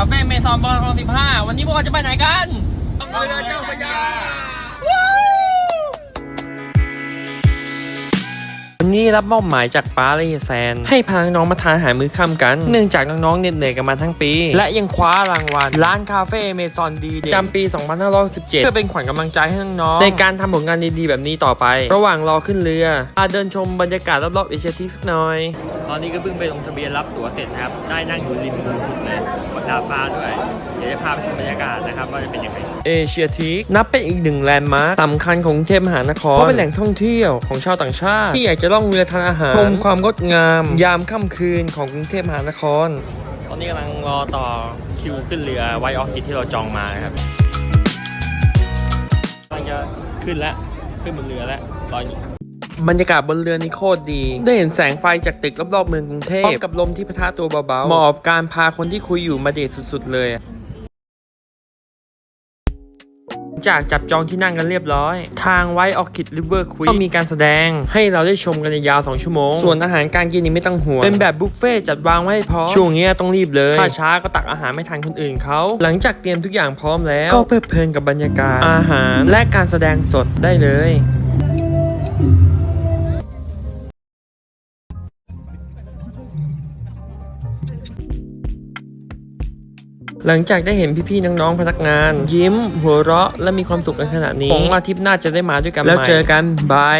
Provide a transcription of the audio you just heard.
คาเฟ่เมซอนบอลคลองสิบห้าวันนี้พวกเราจะไปไหนกันเรือเจ้าพระยาวันนี้รับมอบหมายจากป้าและเฮียแซน ให้พาน้องๆมาทานอาหารมื้อค่ำกัน เนื่องจากน้องๆเหน็ดเหนื่อยกันมาทั้งปี และยังคว้ารางวัล ร้านคาเฟ่เมซอนดีจำปี 2517 เพื่อเป็นขวัญกำลังใจให้น้องๆในการทำผลงานดีๆแบบนี้ต่อไป ระหว่างรอขึ้นเรือพาเดินชมบรรยากาศรอบๆเอเชียทิกสักหน่อย ตอนนี้ก็เพิ่งไปลงทะเบียนรับตั๋วเสร็จนะครับ ได้นั่งอยู่ริมมุมสุดเลยบนดาดฟ้าด้วย เดี๋ยวจะพาไปชมบรรยากาศนะครับว่าจะเป็นยังไง เอเชียทิกนับเป็นอีกหนึ่งแลนด์มาร์คสำคัญของกรุงเทพมหานคร เพราะเป็นแหล่งท่องเที่ยวของชาวต่างชาติ ที่อยากจะล่องเรือทานอาหารชมความงดงาม ยามค่ำคืนของกรุงเทพมหานคร ตอนนี้กำลังรอต่อคิวขึ้นเรือไวออคิดที่เราจองมานะครับกำลังจะขึ้นแล้วขึ้นบนเรือแล้วรออยู่ บรรยากาศบนเรือนี่โคตรดี ได้เห็นแสงไฟจากตึกรอบๆเมืองกรุงเทพพร้อมกับลมที่พะทะตัวเบาๆเหมาะกับการพาคนที่คุยอยู่มาเดทสุดๆ เลยอะจากจับจองที่นั่งกันเรียบร้อย ทางไวออคิดริเวอร์ควีก็มีการแสดงให้เราได้ชมกันยาวๆ2ชั่วโมง ส่วนอาหารการกินนี่ไม่ต้องห่วง เป็นแบบบุฟเฟ่ต์จัดวางไว้ให้พร้อม ช่วงเนี้ยต้องรีบเลย ถ้าช้าก็ตักอาหารไม่ทันคนอื่นเขา หลังจากเตรียมทุกอย่างพร้อมแล้ว ก็เพลิดเพลินกับบรรยากาศ อาหารและการแสดงสดได้เลย หลังจากได้เห็นพี่ๆน้องๆพนักงาน ยิ้ม หัวเราะและมีความสุขกันขนาดนี้หวังว่าทริปหน้าจะได้มาด้วยกันแล้วเจอกันบาย